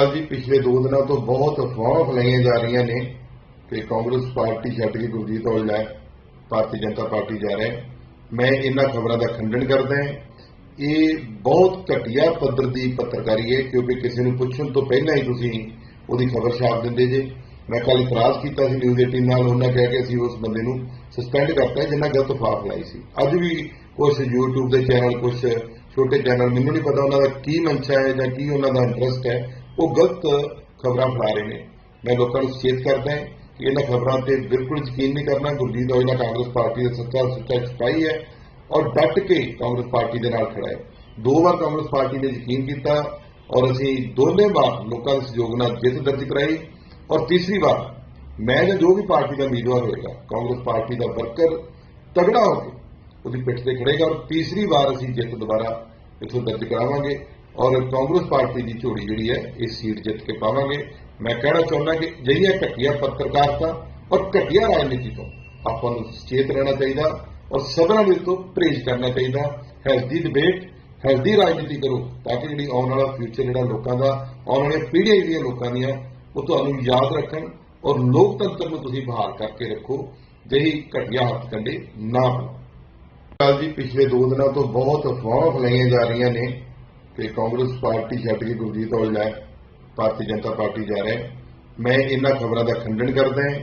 ਕੱਲ ਜੀ, ਪਿਛਲੇ 2 ਦਿਨਾਂ ਤੋਂ ਬਹੁਤ ਅਫਵਾਹਾਂ ਫੈਲਾਈਆਂ ਜਾ ਰਹੀਆਂ ਨੇ ਕਿ ਕਾਂਗਰਸ ਪਾਰਟੀ ਛੱਡ ਕੇ ਗੁਰਜੀਤ ਔਜਲਾ ਭਾਰਤੀ ਜਨਤਾ ਪਾਰਟੀ ਜਾ ਰਿਹਾ ਮੈਂ ਇਹਨਾਂ ਖਬਰਾਂ ਦਾ ਖੰਡਨ ਕਰਦਾ ਹਾਂ। ਇਹ ਬਹੁਤ ਘਟੀਆ ਪੱਧਰ ਦੀ ਪੱਤਰਕਾਰੀ ਹੈ, ਕਿਉਂਕਿ ਕਿਸੇ ਨੂੰ ਪੁੱਛਣ ਤੋਂ ਪਹਿਲਾਂ ਹੀ ਤੁਸੀਂ ਉਹਦੀ ਖਬਰ ਛਾਪ ਦਿੰਦੇ ਜੇ। ਮੈਂ ਕੱਲ ਇਤਰਾਜ਼ ਕੀਤਾ ਸੀ ਨਿਊਜ਼ 18 ਨਾਲ, ਉਹਨਾਂ ਕਹਿ ਕੇ ਅਸੀਂ ਉਸ ਬੰਦੇ ਨੂੰ ਸਸਪੈਂਡ ਕਰਤਾ ਹੈ ਜਿੰਨਾ ਗਲਤ ਫਾਫ਼ ਫੈਲਾਈ ਸੀ। ਅੱਜ ਵੀ ਕੁਝ YouTube ਦੇ ਚੈਨਲ ਕੁਝ ਛੋਟੇ ਚੈਨਲ ਮੈਨੂੰ ਨਹੀਂ ਪਤਾ ਉਹਨਾਂ ਦਾ ਕੀ ਮਨਸ਼ਾ ਹੈ ਜਾਂ ਕੀ ਉਹਨਾਂ ਦਾ ਇੰਟਰਸਟ ਹੈ। ਉਹ ਗਲਤ ਖਬਰਾਂ ਫੈਲਾ ਰਹੇ ਨੇ। ਮੈਂ ਲੋਕਾਂ ਨੂੰ ਸੁਚੇਤ ਕਰਦਾ ਹਾਂ ਕਿ ਇਹਨਾਂ ਖਬਰਾਂ ਤੇ ਬਿਲਕੁਲ ਯਕੀਨ ਨਹੀਂ ਕਰਨਾ। ਗੁਰਜੀਤ ਔਜਲਾ ਕਾਂਗਰਸ ਪਾਰਟੀ ਦਾ ਸੱਚਾ ਸੁੱਚਾ ਸਿਪਾਹੀ ਹੈ ਔਰ ਡਟ ਕੇ ਕਾਂਗਰਸ ਪਾਰਟੀ ਦੇ ਨਾਲ ਖੜਾ ਹੈ। ਦੋ ਵਾਰ ਕਾਂਗਰਸ ਪਾਰਟੀ ਨੇ ਯਕੀਨ ਕੀਤਾ ਔਰ ਅਸੀਂ ਦੋਨੇ ਵਾਰ ਲੋਕਾਂ ਦੇ ਸਹਿਯੋਗ ਨਾਲ ਜਿੱਤ ਦਰਜ ਕਰਾਈ ਔਰ ਤੀਸਰੀ ਵਾਰ ਮੈਂ ਜਾਂ ਜੋ ਵੀ ਪਾਰਟੀ ਦਾ ਉਮੀਦਵਾਰ ਹੋਏਗਾ, ਕਾਂਗਰਸ ਪਾਰਟੀ ਦਾ ਵਰਕਰ ਤਗੜਾ ਹੋ ਕੇ ਉਹਦੀ ਪਿੱਠ ਤੇ ਖੜੇਗਾ ਔਰ ਤੀਸਰੀ ਵਾਰ ਅਸੀਂ ਜਿੱਤ ਦੁਬਾਰਾ ਇੱਥੋਂ ਦਰਜ ਕਰਾਵਾਂਗੇ। ਔਰ ਕਾਂਗਰਸ ਪਾਰਟੀ ਦੀ ਝੋੜੀ ਜਿਹੜੀ ਹੈ, ਇਹ ਸੀਟ ਜਿੱਤ ਕੇ ਪਾਵਾਂਗੇ। ਮੈਂ ਕਹਿਣਾ ਚਾਹੁੰਦਾ ਕਿ ਜਈਆ ਘਟੀਆ ਪੱਤਰਕਾਰਤਾ ਔਰ ਘਟੀਆ ਰਾਜਨੀਤੀ ਤੋਂ ਆਪਾਂ ਨੂੰ ਸੁਚੇਤ ਰਹਿਣਾ ਚਾਹੀਦਾ ਔਰ ਸਭਨਾਂ ਦੇ ਤੋਂ ਪਰਹੇਜ਼ ਕਰਨਾ ਚਾਹੀਦਾ। ਹੈਲਦੀ ਡਿਬੇਟ ਹੈਲਦੀ ਰਾਜਨੀਤੀ ਕਰੋ ਤਾਂ ਕਿ ਜਿਹੜੀ ਆਉਣ ਵਾਲਾ ਫਿਊਚਰ ਜਿਹੜਾ ਲੋਕਾਂ ਦਾ, ਆਉਣ ਵਾਲੀਆਂ ਪੀੜ੍ਹੀਆਂ ਜਿਹੜੀਆਂ ਲੋਕਾਂ ਦੀਆਂ, ਉਹ ਤੁਹਾਨੂੰ ਯਾਦ ਰੱਖਣ ਔਰ ਲੋਕਤੰਤਰ ਨੂੰ ਤੁਸੀਂ ਬਹਾਲ ਕਰਕੇ ਰੱਖੋ। ਜਿਹੀ ਘਟੀਆ ਹੱਥ ਕੰਡੇ ਨਾ ਪਾਓ ਕੱਲ ਜੀ, ਪਿਛਲੇ 2 ਦਿਨਾਂ ਤੋਂ ਬਹੁਤ ਅਫਵਾਹਾਂ ਫੈਲਾਈਆਂ ਜਾ ਰਹੀਆਂ ਨੇ। ਕਿ ਕਾਂਗਰਸ ਪਾਰਟੀ ਛੱਡ ਕੇ ਗੁਰਜੀਤ ਔਜਲਾ ਭਾਰਤੀ ਜਨਤਾ ਪਾਰਟੀ ਜਾ ਰਿਹਾ ਮੈਂ ਇਹਨਾਂ ਖਬਰਾਂ ਦਾ ਖੰਡਨ ਕਰਦਾ ਹਾਂ।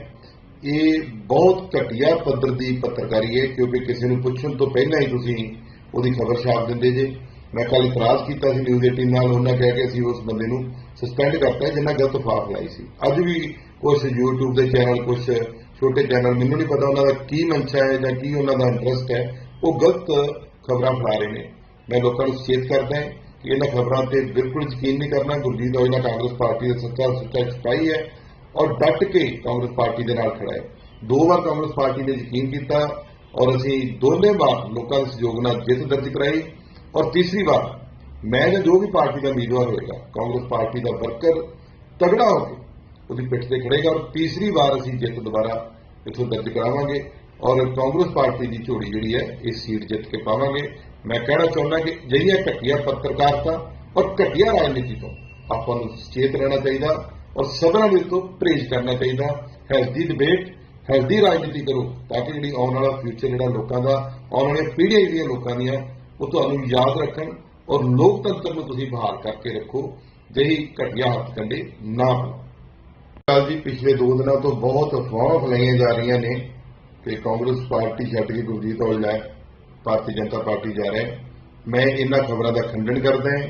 ਇਹ ਬਹੁਤ ਘਟੀਆ ਪੱਧਰ ਦੀ ਪੱਤਰਕਾਰੀ ਹੈ, ਕਿਉਂਕਿ ਕਿਸੇ ਨੂੰ ਪੁੱਛਣ ਤੋਂ ਪਹਿਲਾਂ ਹੀ ਤੁਸੀਂ ਉਹਦੀ ਖਬਰ ਛਾਪ ਦਿੰਦੇ ਜੇ। ਮੈਂ ਕੱਲ ਇਤਰਾਜ਼ ਕੀਤਾ ਸੀ ਨਿਊਜ਼ 18 ਨਾਲ, ਉਹਨਾਂ ਕਹਿ ਕੇ ਅਸੀਂ ਉਸ ਬੰਦੇ ਨੂੰ ਸਸਪੈਂਡ ਕਰਤਾ ਹੈ ਜਿੰਨਾ ਗਲਤ ਅਫਵਾਹ ਫੈਲਾਈ ਸੀ। ਅੱਜ ਵੀ ਕੁਝ YouTube ਦੇ ਚੈਨਲ ਕੁਝ ਛੋਟੇ ਚੈਨਲ ਮੈਨੂੰ ਨਹੀਂ ਪਤਾ ਉਹਨਾਂ ਦਾ ਕੀ ਮਨਸ਼ਾ ਹੈ ਜਾਂ ਕੀ ਉਹਨਾਂ ਦਾ ਇੰਟਰਸਟ ਹੈ। ਉਹ ਗਲਤ ਖਬਰਾਂ ਫੈਲਾ ਰਹੇ ਨੇ। ਮੈਂ ਲੋਕਾਂ ਨੂੰ ਸੁਚੇਤ ਕਰਦਾ ਹਾਂ। ਇਹਨਾਂ ਖਬਰਾਂ ਤੇ ਬਿਲਕੁਲ ਯਕੀਨ ਨਹੀਂ ਕਰਨਾ ਗੁਰਜੀਤ ਔਜਲਾ ਕਾਂਗਰਸ ਪਾਰਟੀ ਦਾ ਸੱਚਾ ਸੁੱਚਾ ਸਿਪਾਹੀ ਹੈ ਔਰ ਡਟ ਕੇ ਕਾਂਗਰਸ ਪਾਰਟੀ ਦੇ ਨਾਲ ਖੜਾ ਹੈ। ਦੋ ਵਾਰ ਕਾਂਗਰਸ ਪਾਰਟੀ ਨੇ ਯਕੀਨ ਕੀਤਾ ਔਰ ਅਸੀਂ ਦੋਨੇ ਵਾਰ ਲੋਕਾਂ ਦੇ ਸਹਿਯੋਗ ਨਾਲ ਜਿੱਤ ਦਰਜ ਕਰਾਈ ਔਰ ਤੀਸਰੀ ਵਾਰ ਮੈਂ ਜਾਂ ਜੋ ਵੀ ਪਾਰਟੀ ਦਾ ਉਮੀਦਵਾਰ ਹੋਏਗਾ, ਕਾਂਗਰਸ ਪਾਰਟੀ ਦਾ ਵਰਕਰ ਤਗੜਾ ਹੋ ਕੇ ਉਹਦੀ ਪਿੱਠ ਤੇ ਖੜੇਗਾ ਔਰ ਤੀਸਰੀ ਵਾਰ ਅਸੀਂ ਜਿੱਤ ਦੁਬਾਰਾ ਇੱਥੋਂ ਦਰਜ ਕਰਾਵਾਂਗੇ। ਔਰ ਕਾਂਗਰਸ ਪਾਰਟੀ ਦੀ ਝੋੜੀ ਜਿਹੜੀ ਹੈ, ਇਹ ਸੀਟ ਜਿੱਤ ਕੇ ਪਾਵਾਂਗੇ। ਮੈਂ ਕਹਿਣਾ ਚਾਹੁੰਦਾ ਕਿ ਜਈਆ ਘਟੀਆ ਪੱਤਰਕਾਰਤਾ ਔਰ ਘਟੀਆ ਰਾਜਨੀਤੀ ਤੋਂ ਆਪਾਂ ਨੂੰ ਸੁਚੇਤ ਰਹਿਣਾ ਚਾਹੀਦਾ ਔਰ ਸਭਨਾਂ ਦੇ ਤੋਂ ਪਰਹੇਜ਼ ਕਰਨਾ ਚਾਹੀਦਾ। ਹੈਲਦੀ ਡਿਬੇਟ ਹੈਲਦੀ ਰਾਜਨੀਤੀ ਕਰੋ ਤਾਂ ਕਿ ਜਿਹੜੀ ਆਉਣ ਵਾਲਾ ਫਿਊਚਰ ਜਿਹੜਾ ਲੋਕਾਂ ਦਾ, ਆਉਣ ਵਾਲੀਆਂ ਪੀੜ੍ਹੀਆਂ ਜਿਹੜੀਆਂ ਲੋਕਾਂ ਦੀਆਂ, ਉਹ ਤੁਹਾਨੂੰ ਯਾਦ ਰੱਖਣ ਔਰ ਲੋਕਤੰਤਰ ਨੂੰ ਤੁਸੀਂ ਬਹਾਲ ਕਰਕੇ ਰੱਖੋ। ਜਿਹੀ ਘਟੀਆ ਹੱਥ ਕੰਡੇ ਨਾ ਪਾਓ ਕੱਲ ਜੀ, ਪਿਛਲੇ 2 ਦਿਨਾਂ ਤੋਂ ਬਹੁਤ ਅਫਵਾਹਾਂ ਫੈਲਾਈਆਂ ਜਾ ਰਹੀਆਂ ਨੇ। ਕਿ ਕਾਂਗਰਸ ਪਾਰਟੀ ਛੱਡ ਕੇ ਗੁਰਜੀਤ ਔਜਲਾ ਭਾਰਤੀ ਜਨਤਾ ਪਾਰਟੀ ਜਾ ਰਿਹਾ। ਮੈਂ ਇਹਨਾਂ ਖਬਰਾਂ ਦਾ ਖੰਡਨ ਕਰਦਾ ਹਾਂ।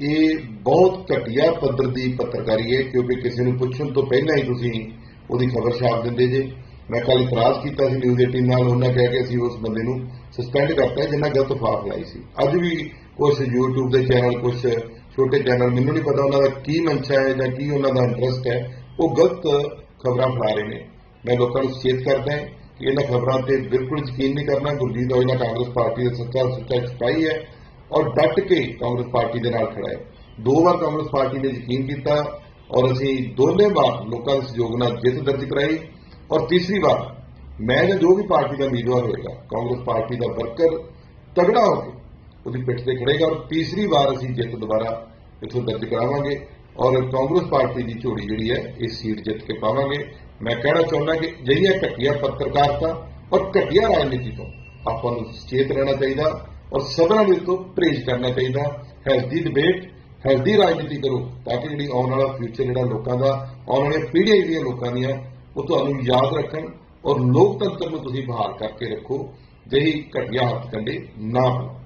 ਇਹ ਬਹੁਤ ਘਟੀਆ ਪੱਧਰ ਦੀ ਪੱਤਰਕਾਰੀ ਹੈ, ਕਿਉਂਕਿ ਕਿਸੇ ਨੂੰ ਪੁੱਛਣ ਤੋਂ ਪਹਿਲਾਂ ਹੀ ਤੁਸੀਂ ਉਹਦੀ ਖਬਰ ਛਾਪ ਦਿੰਦੇ ਜੇ। ਮੈਂ ਕੱਲ ਇਤਰਾਜ਼ ਕੀਤਾ ਸੀ ਨਿਊਜ਼ 18 ਨਾਲ, ਉਹਨਾਂ ਕਹਿ ਕੇ ਅਸੀਂ ਉਸ ਬੰਦੇ ਨੂੰ ਸਸਪੈਂਡ ਕਰਤਾ ਹੈ ਜਿੰਨਾ ਗਲਤ ਫਾਫ ਲਾਈ ਸੀ। ਅੱਜ ਵੀ ਕੁਝ YouTube ਦੇ ਚੈਨਲ ਕੁਝ ਛੋਟੇ ਚੈਨਲ ਮੈਨੂੰ ਨਹੀਂ ਪਤਾ ਉਹਨਾਂ ਦਾ ਕੀ ਮਨਸ਼ਾ ਹੈ ਜਾਂ ਕੀ ਉਹਨਾਂ ਦਾ ਇੰਟਰਸਟ ਹੈ। ਉਹ ਗਲਤ ਖਬਰਾਂ ਫੈਲਾ ਰਹੇ ਨੇ। ਮੈਂ ਲੋਕਾਂ ਨੂੰ ਸੁਚੇਤ ਕਰਦਾ ਹਾਂ। ਇਹਨਾਂ ਖਬਰਾਂ ਤੇ ਬਿਲਕੁਲ ਯਕੀਨ ਨਹੀਂ ਕਰਨਾ ਗੁਰਜੀਤ ਔਜਲਾ ਕਾਂਗਰਸ ਪਾਰਟੀ ਦਾ ਸੱਚਾ ਸੁੱਚਾ ਸਿਪਾਹੀ ਹੈ ਔਰ ਡਟ ਕੇ ਕਾਂਗਰਸ ਪਾਰਟੀ ਦੇ ਨਾਲ ਖੜਾ ਹੈ। ਦੋ ਵਾਰ ਕਾਂਗਰਸ ਪਾਰਟੀ ਨੇ ਯਕੀਨ ਕੀਤਾ ਔਰ ਅਸੀਂ ਦੋਨੇ ਵਾਰ ਲੋਕਾਂ ਦੇ ਸਹਿਯੋਗ ਨਾਲ ਜਿੱਤ ਦਰਜ ਕਰਾਈ ਔਰ ਤੀਸਰੀ ਵਾਰ ਮੈਂ ਜਾਂ ਜੋ ਵੀ ਪਾਰਟੀ ਦਾ ਉਮੀਦਵਾਰ ਹੋਏਗਾ, ਕਾਂਗਰਸ ਪਾਰਟੀ ਦਾ ਵਰਕਰ ਤਗੜਾ ਹੋ ਕੇ ਉਹਦੀ ਪਿੱਠ ਤੇ ਖੜੇਗਾ ਔਰ ਤੀਸਰੀ ਵਾਰ ਅਸੀਂ ਜਿੱਤ ਦੁਬਾਰਾ ਇੱਥੋਂ ਦਰਜ ਕਰਾਵਾਂਗੇ। ਔਰ ਕਾਂਗਰਸ ਪਾਰਟੀ ਦੀ ਝੋੜੀ ਜਿਹੜੀ ਹੈ, ਇਹ ਸੀਟ ਜਿੱਤ ਕੇ ਪਾਵਾਂਗੇ। ਮੈਂ ਕਹਿਣਾ ਚਾਹੁੰਦਾ ਕਿ ਜਈਆ ਘਟੀਆ ਪੱਤਰਕਾਰਤਾ ਔਰ ਘਟੀਆ ਰਾਜਨੀਤੀ ਤੋਂ ਆਪਾਂ ਨੂੰ ਸੁਚੇਤ ਰਹਿਣਾ ਚਾਹੀਦਾ ਔਰ ਸਭਨਾਂ ਦੇ ਤੋਂ ਪਰਹੇਜ਼ ਕਰਨਾ ਚਾਹੀਦਾ। ਹੈਲਦੀ ਡਿਬੇਟ ਹੈਲਦੀ ਰਾਜਨੀਤੀ ਕਰੋ ਤਾਂ ਕਿ ਜਿਹੜੀ ਆਉਣ ਵਾਲਾ ਫਿਊਚਰ ਜਿਹੜਾ ਲੋਕਾਂ ਦਾ, ਆਉਣ ਵਾਲੀਆਂ ਪੀੜ੍ਹੀਆਂ ਜਿਹੜੀਆਂ ਲੋਕਾਂ ਦੀਆਂ, ਉਹ ਤੁਹਾਨੂੰ ਯਾਦ ਰੱਖਣ ਔਰ ਲੋਕਤੰਤਰ ਨੂੰ ਤੁਸੀਂ ਬਹਾਲ ਕਰਕੇ ਰੱਖੋ। ਜਿਹੀ ਘਟੀਆ ਹੱਥ ਕੰਡੇ ਨਾ ਪਾਓ